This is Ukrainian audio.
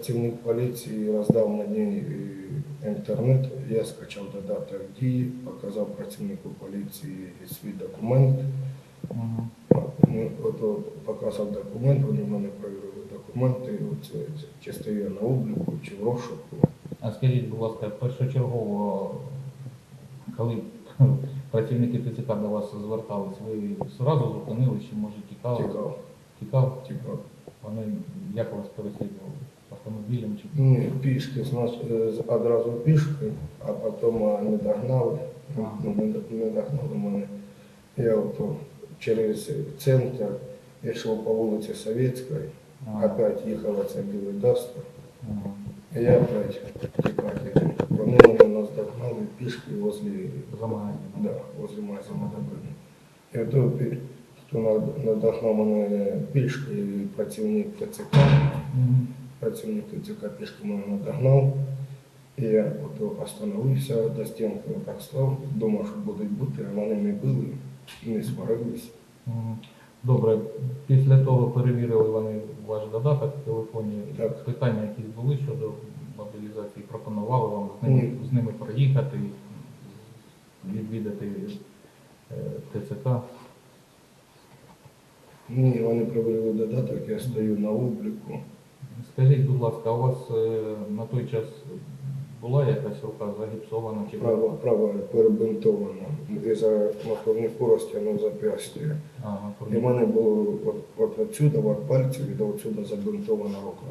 працівник поліції роздав мені е, інтернет, я скачав додаток дії, показав працівнику поліції свій документ. Ну, Ото показав документ, вони в мене перевірили документи, оце, чи я на обліку, чи в розшуку. А скажіть, будь ласка, першочергово, коли працівники ТЦК до вас звертались, ви зразу зупинили, чи може тікали? Тікав, Тікав? тікав. Вони як вас переслідували? Автомобілем чи Ні, пішки, знач- е, одразу пішки, а потім не догнали, ну, не, не догнали мене. Я ото через центр йшов по вулиці Советської, Ага. опять їхала це білий Дастер. Ага. Я опять тікати. Вони мене наздогнали пішки возле, за магазином? да, возле магазину. І ото хто над- надогнав мене пішки, працівник ТЦК, працівник ТЦК пішки мене надогнав. І я ото остановився, до стінки так став, думав, що будуть бути, а вони не били, не сварились. Добре, після того перевірили вони ваш додаток в телефоні. Так. Питання якісь були щодо мобілізації, пропонували вам з ними, з ними проїхати, відвідати е, ТЦК. Ні, вони провели додаток, я стою на обліку. Скажіть, будь ласка, а у вас е, на той час була якась рука загіпсована чи Право, право перебинтована. І за маховнику розтягнув зап'ястя. Ага, І в мене було от, от отсюда, от пальців, і до отсюда забинтована рука.